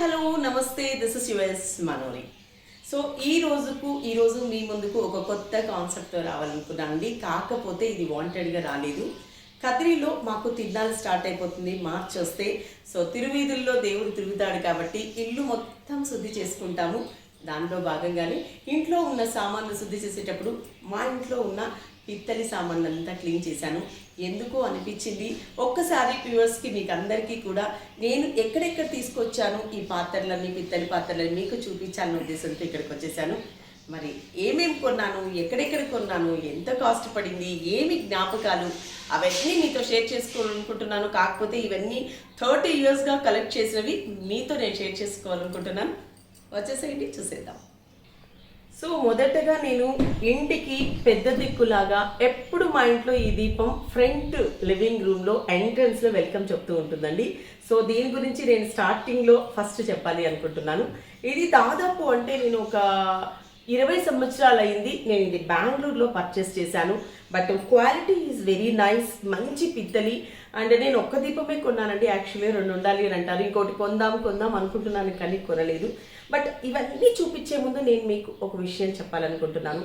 Hello నమస్తే this is US Manori so ఈ రోజుకు ఈ రోజు మీ ముందుకు ఒక కొత్త కాన్సెప్ట్తో రావాలనుకున్నాను అండి కాకపోతే ఇది వాంటెడ్గా రాలేదు. కదిరిలో మాకు తిన్నాలు స్టార్ట్ అయిపోతుంది మార్చ్ వస్తే. సో తిరువీధుల్లో దేవుడు తిరుగుతాడు కాబట్టి ఇల్లు మొత్తం శుద్ధి చేసుకుంటాము. దాంట్లో భాగంగానే ఇంట్లో ఉన్న సామాన్లు శుద్ధి చేసేటప్పుడు మా ఇంట్లో ఉన్న పిత్తలి సామాన్లు అంతా క్లీన్ చేశాను. ఎందుకు అనిపించింది? ఒక్కసారి వ్యూవర్స్కి మీకు అందరికీ కూడా నేను ఎక్కడెక్కడ తీసుకొచ్చాను ఈ పాత్రలన్నీ పిత్తలి పాత్రలని మీకు చూపించాలన్న ఉద్దేశంతో ఇక్కడికి వచ్చేసాను. మరి ఏమేమి కొన్నాను ఎక్కడెక్కడ కొన్నాను ఎంత కాస్ట్ పడింది ఏమి జ్ఞాపకాలు అవన్నీ మీతో షేర్ చేసుకోవాలనుకుంటున్నాను. కాకపోతే ఇవన్నీ థర్టీ ఇయర్స్గా కలెక్ట్ చేసినవి మీతో నేను షేర్ చేసుకోవాలనుకుంటున్నాను. వచ్చేసేయండి చూసేద్దాం. సో మొదటగా నేను ఇంటికి పెద్ద దిక్కులాగా ఎప్పుడు మా ఇంట్లో ఈ దీపం ఫ్రంట్ లివింగ్ రూమ్లో ఎంట్రన్స్లో వెల్కమ్ చెప్తూ ఉంటుందండి. సో దీని గురించి నేను స్టార్టింగ్లో ఫస్ట్ చెప్పాలి అనుకుంటున్నాను. ఇది దాదాపు అంటే నేను ఒక ఇరవై సంవత్సరాలు అయింది నేను ఇది బెంగళూరులో పర్చేస్ చేశాను. But quality is very nice మంచి పిత్తలి. అండ్ నేను ఒక్క దీపమే కొన్నానండి యాక్చువల్లీ రెండు ఉండాలి అని అంటారు. ఇంకోటి కొందాం కొందాం అనుకుంటున్నాను కానీ కొనలేదు. బట్ ఇవన్నీ చూపించే ముందు నేను మీకు ఒక విషయం చెప్పాలనుకుంటున్నాను.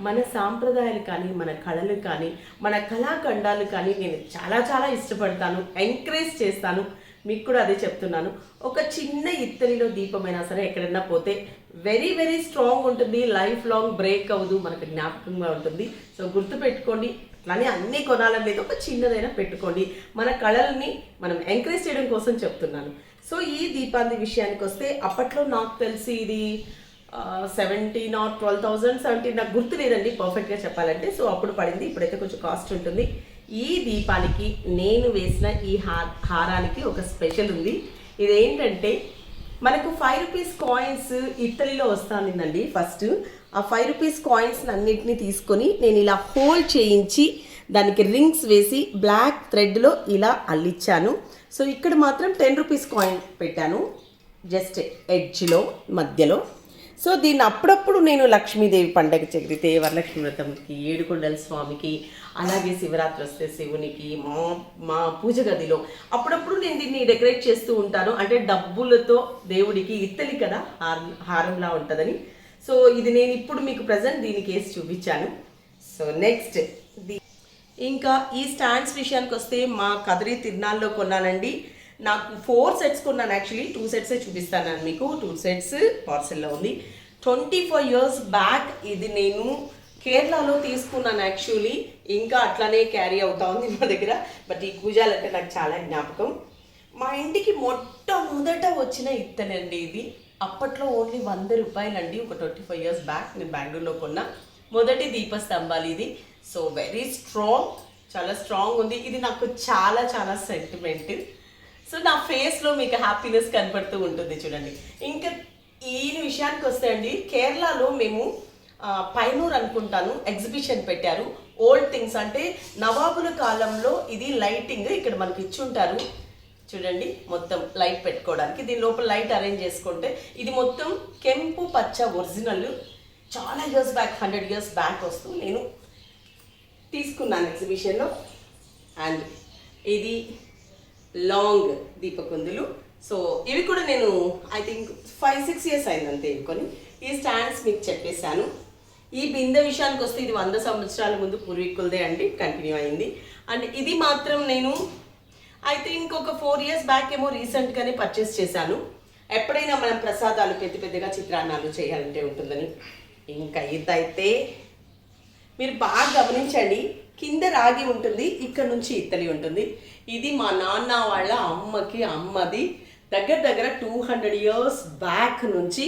మన సాంప్రదాయాలు కానీ మన కళలు కానీ మన కళాఖండాలు కానీ నేను చాలా చాలా ఇష్టపడతాను ఎంకరేజ్ చేస్తాను. మీకు కూడా అదే చెప్తున్నాను. ఒక చిన్న ఇత్తడిలో దీపమైనా సరే ఎక్కడైనా పోతే వెరీ వెరీ స్ట్రాంగ్ ఉంటుంది. లైఫ్ లాంగ్ బ్రేక్ అవ్వదు. మనకు జ్ఞాపకంగా ఉంటుంది. సో గుర్తుపెట్టుకోండి అట్లానే అన్నీ కొనాలని లేదు. ఒక చిన్నదైనా పెట్టుకోండి. మన కళల్ని మనం ఎంకరేజ్ చేయడం కోసం చెప్తున్నాను. సో ఈ దీపాంది విషయానికి వస్తే అప్పట్లో నాకు తెలిసి ఇది seventeen or twelve thousand seventeen నాకు గుర్తు లేదండి పర్ఫెక్ట్గా చెప్పాలంటే. సో అప్పుడు పడింది. ఇప్పుడైతే కొంచెం కాస్ట్ ఉంటుంది. ఈ దీపానికి నేను వేసిన ఈ హారానికి ఒక స్పెషల్ ఉంది. ఇదేంటంటే మనకు ఫైవ్ రూపీస్ కాయిన్స్ ఇటలీలో వస్తుందండి ఫస్ట్ ఆ ఫైవ్ రూపీస్ కాయిన్స్ అన్నిటిని తీసుకొని నేను ఇలా హోల్డ్ చేయించి దానికి రింగ్స్ వేసి బ్లాక్ థ్రెడ్లో ఇలా అల్లిచ్చాను. సో ఇక్కడ మాత్రం టెన్ రూపీస్ కాయిన్ పెట్టాను. జస్ట్ ఎడ్జ్లో మధ్యలో. సో దీన్ని అప్పుడప్పుడు నేను లక్ష్మీదేవి పండగ చెగిరితే వరలక్ష్మి వ్రతంకి ఏడుకొండల స్వామికి అలాగే శివరాత్రి వస్తే శివునికి మా మా పూజ గదిలో అప్పుడప్పుడు నేను దీన్ని డెకరేట్ చేస్తూ ఉంటాను. అంటే డబ్బులతో దేవుడికి ఇత్తలి కదా హారం హారంలా ఉంటుందని. సో ఇది నేను ఇప్పుడు మీకు ప్రజెంట్ దీనికి వేసి చూపించాను. సో నెక్స్ట్ ఇంకా ఈ స్టాండ్స్ విషయానికి వస్తే మా కదిరి తిరునాల్లో కొన్నానండి. నాకు ఫోర్ సెట్స్ కొన్నాను యాక్చువల్లీ టూ సెట్సే చూపిస్తాను నేను మీకు. టూ సెట్స్ పార్సెల్లో ఉంది. ట్వంటీ ఫైవ్ ఇయర్స్ బ్యాక్ ఇది నేను కేరళలో తీసుకున్నాను యాక్చువల్లీ ఇంకా అట్లానే క్యారీ అవుతా ఉంది మా దగ్గర. బట్ ఈ కూజాలు అంటే నాకు చాలా జ్ఞాపకం. మా ఇంటికి మొట్టమొదట వచ్చిన ఇత్తనండి ఇది. అప్పట్లో ఓన్లీ వంద రూపాయలండి. ఒక ట్వంటీ ఫైవ్ ఇయర్స్ బ్యాక్ నేను బెంగళూరులో కొన్న మొదటి దీపస్తంభాలు ఇది. సో వెరీ స్ట్రాంగ్ చాలా స్ట్రాంగ్ ఉంది. ఇది నాకు చాలా చాలా సెంటిమెంట్ సో నా ఫేస్లో మీకు హ్యాపీనెస్ కనపడుతూ ఉంటుంది చూడండి. ఇంకా ఈ విషయానికి వస్తే అండి కేరళలో మేము పైనూర్ అనుకుంటాను ఎగ్జిబిషన్ పెట్టారు. ఓల్డ్ థింగ్స్ అంటే నవాబుల కాలంలో ఇది లైటింగ్ ఇక్కడ మనకి ఇచ్చుంటారు. చూడండి మొత్తం లైట్ పెట్టుకోవడానికి. దీని లోపల లైట్ అరేంజ్ చేసుకుంటే ఇది మొత్తం కెంపు పచ్చ ఒరిజినల్ చాలా years back hundred years back వస్తూ నేను తీసుకున్నాను ఎగ్జిబిషన్లో అండ్ ఇది లాంగ్ దీపకుందులు. సో ఇవి కూడా నేను I think five six years అయింది అంతే ఈ స్టాండ్స్ మీకు చెప్పేశాను. ఈ బిందె విషయానికి వస్తే ఇది వంద సంవత్సరాల ముందు పూర్వీకులదే అండి కంటిన్యూ అయింది. అండ్ ఇది మాత్రం నేను ఐ థింక్ ఒక ఫోర్ ఇయర్స్ బ్యాక్ ఏమో రీసెంట్గానే పర్చేస్ చేశాను. ఎప్పుడైనా మనం ప్రసాదాలు పెద్ద పెద్దగా చిత్రాన్నాలు చేయాలంటే ఉంటుందని. ఇంకా ఇదైతే మీరు బాగా గమనించండి. కింద రాగి ఉంటుంది ఇక్కడ నుంచి ఇత్తడి ఉంటుంది. ఇది మా నాన్న వాళ్ళ అమ్మకి అమ్మది. దగ్గర దగ్గర టూ హండ్రెడ్ ఇయర్స్ బ్యాక్ నుంచి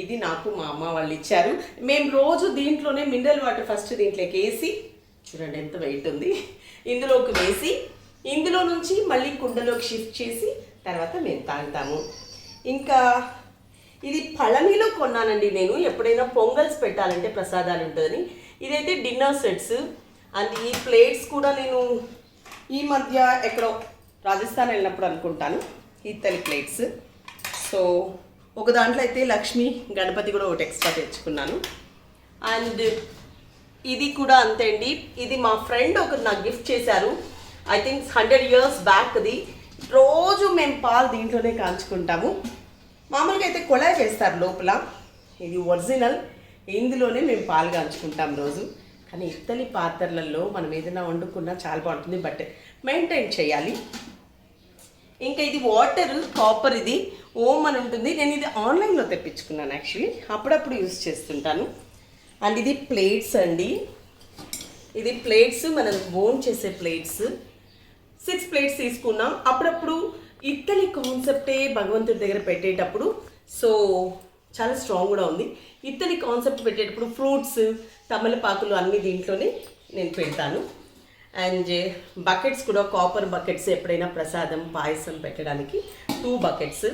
ఇది నాకు మా అమ్మ వాళ్ళు ఇచ్చారు. మేము రోజు దీంట్లోనే మినరల్ వాటర్ ఫస్ట్ దీంట్లోకి వేసి చూడండి ఎంత వెయిట్ ఉంది. ఇందులోకి వేసి ఇందులో నుంచి మళ్ళీ కుండలోకి షిఫ్ట్ చేసి తర్వాత మేము తాగుతాము. ఇంకా ఇది పళనిలో కొన్నానండి నేను. ఎప్పుడైనా పొంగల్స్ పెట్టాలంటే ప్రసాదాలు ఉంటుందని. ఇదైతే డిన్నర్ సెట్స్ అండ్ ఈ ప్లేట్స్ కూడా నేను ఈ మధ్య ఎక్కడో రాజస్థాన్ వెళ్ళినప్పుడు అనుకుంటాను ఇత్తలి ప్లేట్స్ సో ఒక దాంట్లో అయితే లక్ష్మి గణపతి కూడా ఒకటి ఎక్స్ట్రా తెచ్చుకున్నాను. అండ్ ఇది కూడా అంతే అండి. ఇది మా ఫ్రెండ్ ఒకరు నాకు గిఫ్ట్ చేశారు. ఐ థింక్ హండ్రెడ్ ఇయర్స్ బ్యాక్ది రోజు మేము పాలు దీంట్లోనే కాల్చుకుంటాము. మామూలుగా అయితే కొళాయి వేస్తారు లోపల. ఇది ఒరిజినల్ ఇందులోనే మేము పాలు కాంచుకుంటాం రోజు. కానీ ఇత్తలి పాత్రలలో మనం ఏదైనా వండుకున్నా చాలా బాగుంటుంది బట్ మెయింటైన్ చేయాలి. ఇంకా ఇది వాటర్ కాపర్ ఇది ఓమ్ అని ఉంటుంది. నేను ఇది ఆన్లైన్లో తెప్పించుకున్నాను యాక్చువల్లీ. అప్పుడప్పుడు యూస్ చేస్తుంటాను. అండ్ ఇది ప్లేట్స్ అండి. ఇది ప్లేట్స్ మనం బోన్ చేసే ప్లేట్స్. సిక్స్ ప్లేట్స్ తీసుకున్నాం. అప్పుడప్పుడు ఇత్తలి కాన్సెప్టే భగవంతుడి దగ్గర పెట్టేటప్పుడు. సో చాలా స్ట్రాంగ్ కూడా ఉంది. ఇత్తలి కాన్సెప్ట్ పెట్టేటప్పుడు ఫ్రూట్స్ తమలపాకులు అన్ని దీంట్లోనే నేను పెడతాను. అండ్ బకెట్స్ eh, కూడా కాపర్ బకెట్స్ ఎప్పుడైనా ప్రసాదం పాయసం పెట్టడానికి టూ బకెట్స్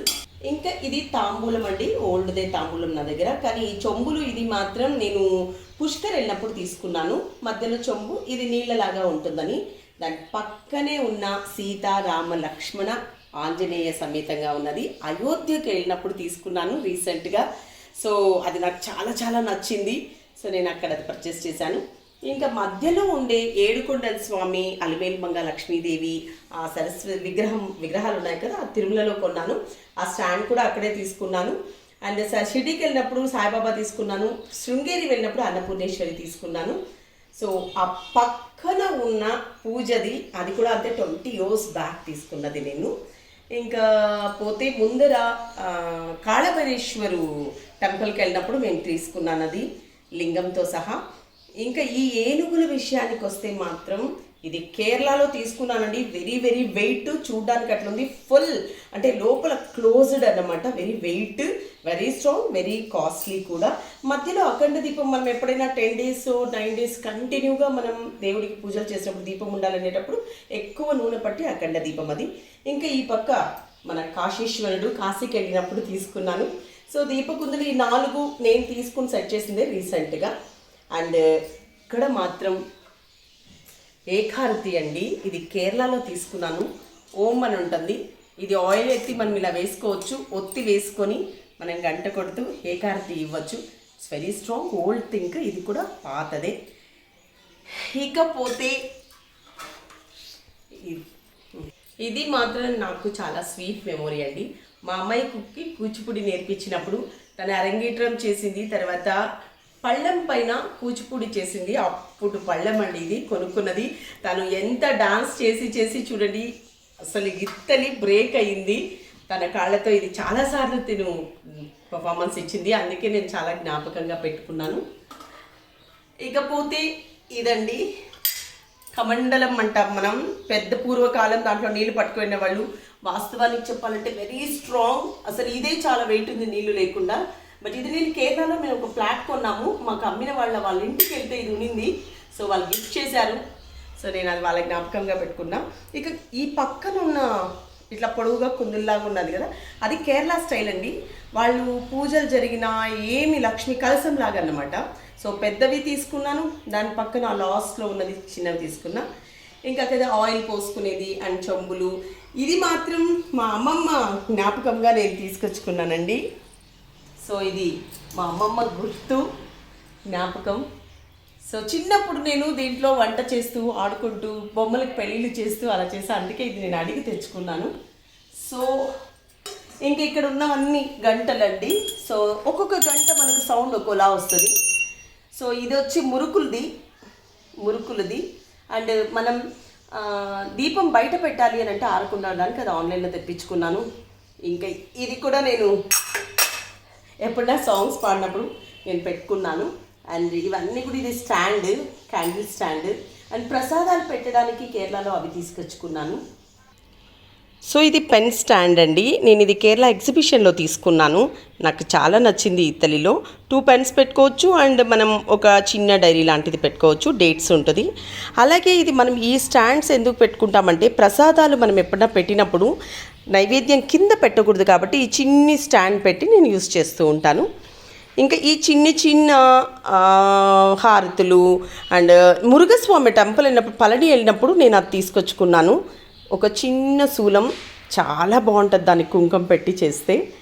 ఇంకా ఇది తాంబూలం అండి. ఓల్డ్దే తాంబూలం నా దగ్గర. కానీ ఈ చెంబులు ఇది మాత్రం నేను పుష్కర్ వెళ్ళినప్పుడు తీసుకున్నాను. మధ్యలో చెంబు ఇది నీళ్ళలాగా ఉంటుందని. దాని పక్కనే ఉన్న సీత రామ లక్ష్మణ ఆంజనేయ సమేతంగా ఉన్నది. అయోధ్యకి వెళ్ళినప్పుడు తీసుకున్నాను రీసెంట్గా. సో అది నాకు చాలా చాలా నచ్చింది. సో నేను అక్కడ అది పర్చేస్ చేశాను. ఇంకా మధ్యలో ఉండే ఏడుకొండల స్వామి అలిమేలుమంగ లక్ష్మీదేవి ఆ సరస్వతి విగ్రహం విగ్రహాలు ఉన్నాయి కదా ఆ తిరుమలలో కొన్నాను. ఆ స్టాండ్ కూడా అక్కడే తీసుకున్నాను. అండ్ స- వెళ్ళినప్పుడు సాయిబాబా తీసుకున్నాను. శృంగేరి వెళ్ళినప్పుడు అన్నపూర్ణేశ్వరి తీసుకున్నాను. సో ఆ పక్కన ఉన్న పూజది అది కూడా అంతే ట్వంటీ ఇయర్స్ బ్యాక్ తీసుకున్నది నేను. ఇంకా పోతే ముందర కాళభైరేశ్వరు టెంపుల్కి వెళ్ళినప్పుడు మేము తీసుకున్నాను అది లింగంతో సహా. ఇంకా ఈ ఏనుగుల విషయానికి వస్తే మాత్రం ఇది కేరళలో తీసుకున్నానండి. వెరీ వెరీ వెయిట్ చూడడానికి అట్లుంది. ఫుల్ అంటే లోపల క్లోజ్డ్ అన్నమాట. Very weight. Very strong very costly కూడా. మధ్యలో అఖండ దీపం మనం ఎప్పుడైనా టెన్ డేస్ నైన్ డేస్ కంటిన్యూగా మనం దేవుడికి పూజలు చేసినప్పుడు దీపం ఉండాలనేటప్పుడు ఎక్కువ నూనె పట్టి అఖండ దీపం అది. ఇంకా ఈ పక్క మన కాశీశ్వరుడు కాశీకి వెళ్ళినప్పుడు తీసుకున్నాను. సో దీపకుందులు ఈ నాలుగు నేను తీసుకుని సెట్ చేసిందే రీసెంట్గా అండ్ ఇక్కడ మాత్రం ఏకారతి అండి. ఇది కేరళలో తీసుకున్నాను. ఓం అని ఉంటుంది. ఇది ఆయిల్ ఎత్తి మనం ఇలా వేసుకోవచ్చు. ఒత్తి వేసుకొని మనం గంట కొడుతూ ఏకారతి ఇవ్వచ్చు. It's very strong old think ఇది కూడా పాతదే. ఇకపోతే ఇది మాత్రం నాకు చాలా స్వీట్ మెమొరీ అండి. మా అమ్మాయి కుక్కి కూచిపూడి నేర్పించినప్పుడు తను అరంగేట్రం చేసింది తర్వాత పళ్ళెం పైన కూచిపూడి చేసింది. అప్పుడు పళ్ళెం అండి ఇది కొనుక్కున్నది. తను ఎంత డాన్స్ చేసి చేసి చూడండి అసలు ఇత్తని బ్రేక్ అయింది. తన కాళ్ళతో ఇది చాలాసార్లు తిను పర్ఫార్మెన్స్ ఇచ్చింది. అందుకే నేను చాలా జ్ఞాపకంగా పెట్టుకున్నాను. ఇకపోతే ఇదండి. కమండలం అంటాం మనం. పెద్ద పూర్వకాలం దాంట్లో నీళ్ళు పట్టుకునే వాళ్ళు వాస్తవానికి చెప్పాలంటే వెరీ స్ట్రాంగ్ అసలు ఇదే చాలా వెయిట్ ఉంది నీళ్ళు లేకుండా. బట్ ఇది నేను కేరళలో మేము ఒక ఫ్లాట్ కొన్నాము. మాకు అమ్మిన వాళ్ళ వాళ్ళ ఇంటికి వెళ్తే ఇది ఉన్నింది. సో వాళ్ళు గిఫ్ట్ చేశారు. సో నేను అది వాళ్ళ జ్ఞాపకంగా పెట్టుకున్నా. ఇక ఈ పక్కన ఉన్న ఇట్లా పొడవుగా కుందుల్లాగా ఉన్నది కదా? అది కేరళ స్టైల్ అండి. వాళ్ళు పూజలు జరిగిన ఏమి లక్ష్మి కలసం లాగా అన్నమాట. సో పెద్దవి తీసుకున్నాను. దాని పక్కన లాస్ట్లో ఉన్నది చిన్నవి తీసుకున్నా. ఇంకా కదా ఆయిల్ పోసుకునేది అండ్ చెంబులు. ఇది మాత్రం మా అమ్మమ్మ జ్ఞాపకంగా నేను తీసుకొచ్చుకున్నానండి. సో ఇది మా అమ్మమ్మ గుర్తు జ్ఞాపకం. సో చిన్నప్పుడు నేను దీంట్లో వంట చేస్తూ ఆడుకుంటూ బొమ్మలకు పెళ్ళిళ్ళు చేస్తూ అలా చేసి. అందుకే ఇది నేను అడిగి తెచ్చుకున్నాను. సో ఇంక ఇక్కడ ఉన్నవన్నీ గంటలండి. సో ఒక్కొక్క గంట మనకు సౌండ్ ఒక్కోలా వస్తుంది. సో ఇది వచ్చి మురుకులది. మురుకులది. అండ్ మనం దీపం బయట పెట్టాలి అని అంటే ఆరకుండా ఉండడానికి అది ఆన్లైన్లో తెప్పించుకున్నాను. ఇంకా ఇది కూడా నేను ఎప్పుడైనా సాంగ్స్ పాడినప్పుడు నేను పెట్టుకున్నాను. అండ్ ఇవన్నీ కూడా ఇది స్టాండ్ క్యాండిల్ స్టాండ్. అండ్ ప్రసాదాలు పెట్టడానికి కేరళలో అవి తీసుకొచ్చుకున్నాను. సో ఇది పెన్ స్టాండ్ అండి. నేను ఇది కేరళ ఎగ్జిబిషన్లో తీసుకున్నాను. నాకు చాలా నచ్చింది ఇత్తలిలో టూ పెన్స్ పెట్టుకోవచ్చు అండ్ మనం ఒక చిన్న డైరీ లాంటిది పెట్టుకోవచ్చు. డేట్స్ ఉంటుంది. అలాగే ఇది మనం ఈ స్టాండ్స్ ఎందుకు పెట్టుకుంటామంటే ప్రసాదాలు మనం ఎప్పుడైనా పెట్టినప్పుడు నైవేద్యం కింద పెట్టకూడదు కాబట్టి ఈ చిన్ని స్టాండ్ పెట్టి నేను యూస్ చేస్తూ ఉంటాను. ఇంకా ఈ చిన్న చిన్న హారతులు అండ్ మురుగస్వామి టెంపుల్ వెళ్ళినప్పుడు పళని వెళ్ళినప్పుడు నేను అది తీసుకొచ్చుకున్నాను. ఒక చిన్న శూలం చాలా బాగుంటుంది దానికి కుంకుమ పెట్టి చేస్తే.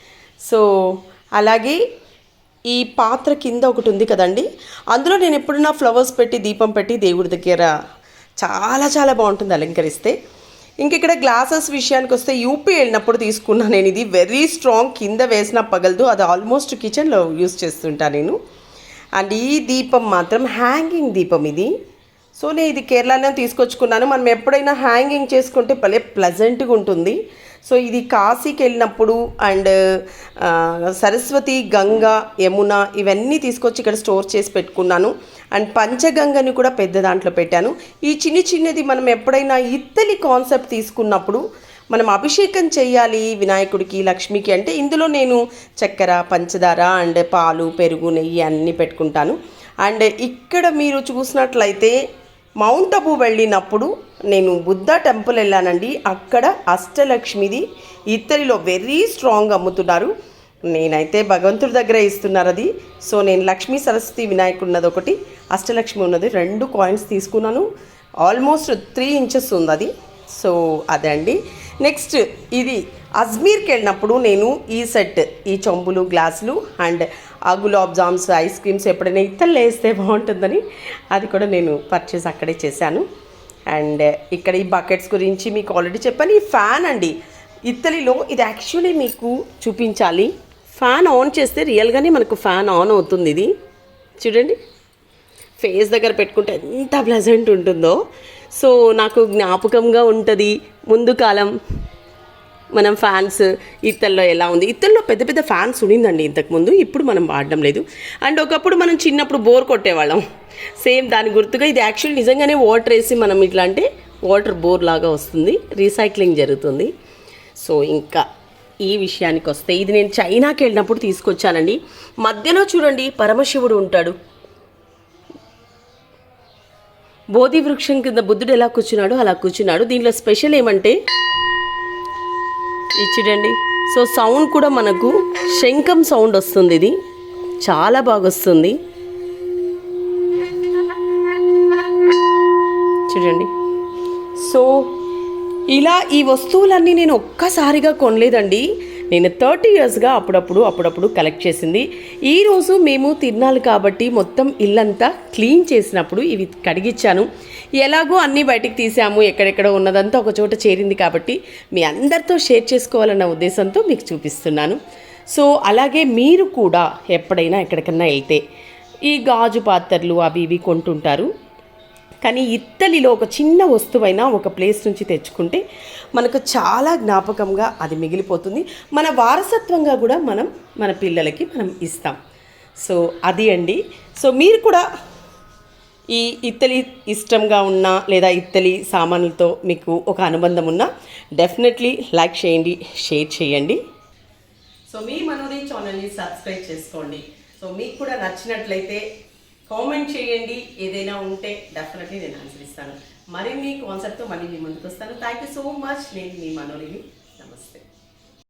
సో అలాగే ఈ పాత్ర కింద ఒకటి ఉంది కదండి. అందులో నేను ఎప్పుడన్నా ఫ్లవర్స్ పెట్టి దీపం పెట్టి దేవుడి దగ్గర చాలా చాలా బాగుంటుంది అలంకరిస్తే. ఇంక ఇక్కడ గ్లాసెస్ విషయానికి వస్తే యూపీ వెళ్ళినప్పుడు తీసుకున్నా నేను ఇది వెరీ స్ట్రాంగ్ కింద వేసిన పగలదు. అది ఆల్మోస్ట్ కిచెన్లో యూస్ చేస్తుంటా నేను. అండ్ ఈ దీపం మాత్రం హ్యాంగింగ్ దీపం ఇది. సో నేను ఇది కేరళలో తీసుకొచ్చుకున్నాను. మనం ఎప్పుడైనా హ్యాంగింగ్ చేసుకుంటే భలే ప్లజెంట్గా ఉంటుంది. సో ఇది కాశీకి వెళ్ళినప్పుడు అండ్ సరస్వతి గంగా యమున ఇవన్నీ తీసుకొచ్చి ఇక్కడ స్టోర్ చేసి పెట్టుకున్నాను. అండ్ పంచగంగని కూడా పెద్ద దాంట్లో పెట్టాను. ఈ చిన్ని చిన్నది మనం ఎప్పుడైనా ఇత్తలి కాన్సెప్ట్ తీసుకున్నప్పుడు మనం అభిషేకం చేయాలి వినాయకుడికి లక్ష్మికి అంటే ఇందులో నేను చక్కెర పంచదార అండ్ పాలు పెరుగు నెయ్యి అన్నీ పెట్టుకుంటాను. అండ్ ఇక్కడ మీరు చూసినట్లయితే మౌంట్ అబు వెళ్ళినప్పుడు నేను బుద్ధ టెంపుల్ వెళ్ళానండి. అక్కడ అష్టలక్ష్మిది ఇత్తడిలో వెరీ స్ట్రాంగ్ అమ్ముతున్నారు. నేనైతే భగవంతుడి దగ్గర ఇస్తున్నారు అది. సో నేను లక్ష్మీ సరస్వతి వినాయకుడు ఉన్నది ఒకటి అష్టలక్ష్మి ఉన్నది రెండు కాయిన్స్ తీసుకున్నాను. ఆల్మోస్ట్ త్రీ ఇంచెస్ ఉంది అది. సో అదే అండి. నెక్స్ట్ ఇది అజ్మీర్కి వెళ్ళినప్పుడు నేను ఈ సెట్ ఈ చెంబులు గ్లాసులు అండ్ ఆ గులాబ్ జామ్స్ ఐస్ క్రీమ్స్ ఎప్పుడైనా ఇతరులు వేస్తే బాగుంటుందని అది కూడా నేను పర్చేస్ అక్కడే చేశాను. అండ్ uh, ఇక్కడ ఈ బకెట్స్ గురించి మీకు ఆల్రెడీ చెప్పాను. ఈ ఫ్యాన్ అండి ఇత్తలిలో ఇది యాక్చువల్లీ మీకు చూపించాలి. ఫ్యాన్ ఆన్ చేస్తే రియల్గానే మనకు ఫ్యాన్ ఆన్ అవుతుంది ఇది. చూడండి. ఫేస్ దగ్గర పెట్టుకుంటే ఎంత ప్లెజెంట్ ఉంటుందో. సో నాకు జ్ఞాపకంగా ఉంటుంది. ముందు కాలం మనం ఫ్యాన్స్ ఇత్తల్లో ఎలా ఉంది? ఇత్తల్లో పెద్ద పెద్ద ఫ్యాన్స్ ఉండిందండి ఇంతకుముందు. ఇప్పుడు మనం వాడడం లేదు. అండ్ ఒకప్పుడు మనం చిన్నప్పుడు బోర్ కొట్టేవాళ్ళం. సేమ్ దాని గుర్తుగా ఇది యాక్చువల్ నిజంగానే వాటర్ వేసి మనం ఇట్లా అంటే వాటర్ బోర్ లాగా వస్తుంది. రీసైక్లింగ్ జరుగుతుంది. సో ఇంకా ఈ విషయానికి వస్తే ఇది నేను చైనాకి వెళ్ళినప్పుడు తీసుకొచ్చానండి. మధ్యలో చూడండి పరమశివుడు ఉంటాడు. బోధి వృక్షం కింద బుద్ధుడు ఎలా కూర్చున్నాడో అలా కూర్చున్నాడు. దీంట్లో స్పెషల్ ఏమంటే చూడండి సో సౌండ్ కూడా మనకు శంఖం సౌండ్ వస్తుంది ఇది. చాలా బాగా వస్తుంది చూడండి. సో ఇలా ఈ వస్తువులన్నీ నేను ఒక్కసారిగా కొనలేదండి. నేను థర్టీ ఇయర్స్గా అప్పుడప్పుడు అప్పుడప్పుడు కలెక్ట్ చేసింది. ఈరోజు మేము తిన్నాలి కాబట్టి మొత్తం ఇల్లంతా క్లీన్ చేసినప్పుడు ఇవి కడిగిచ్చాను. ఎలాగో అన్నీ బయటికి తీసాము ఎక్కడెక్కడ ఉన్నదంతా ఒక చోట చేరింది కాబట్టి మీ అందరితో షేర్ చేసుకోవాలన్న ఉద్దేశంతో మీకు చూపిస్తున్నాను. సో అలాగే మీరు కూడా ఎప్పుడైనా ఎక్కడికన్నా వెళ్తే ఈ గాజు పాత్రలు అవి ఇవి కొంటుంటారు. కానీ ఇత్తలిలో ఒక చిన్న వస్తువైనా ఒక ప్లేస్ నుంచి తెచ్చుకుంటే మనకు చాలా జ్ఞాపకంగా అది మిగిలిపోతుంది. మన వారసత్వంగా కూడా మనం మన పిల్లలకి మనం ఇస్తాం. సో అది అండి. సో మీరు కూడా ఈ ఇత్తలి ఇష్టంగా ఉన్న లేదా ఇత్తలి సామాన్లతో మీకు ఒక అనుబంధం ఉన్నా డెఫినెట్లీ లైక్ చేయండి షేర్ చేయండి. సో మీ మనోది ఛానల్ని సబ్స్క్రైబ్ చేసుకోండి. సో మీకు కూడా నచ్చినట్లయితే కామెంట్ చేయండి. ఏదైనా ఉంటే డెఫినెట్లీ నేను ఆన్సర్ ఇస్తాను. మరిన్ని కాన్సెప్ట్తో మళ్ళీ మీ ముందుకు వస్తాను. థ్యాంక్ యూ సో మచ్ నేను మీ మనోరిని నమస్తే.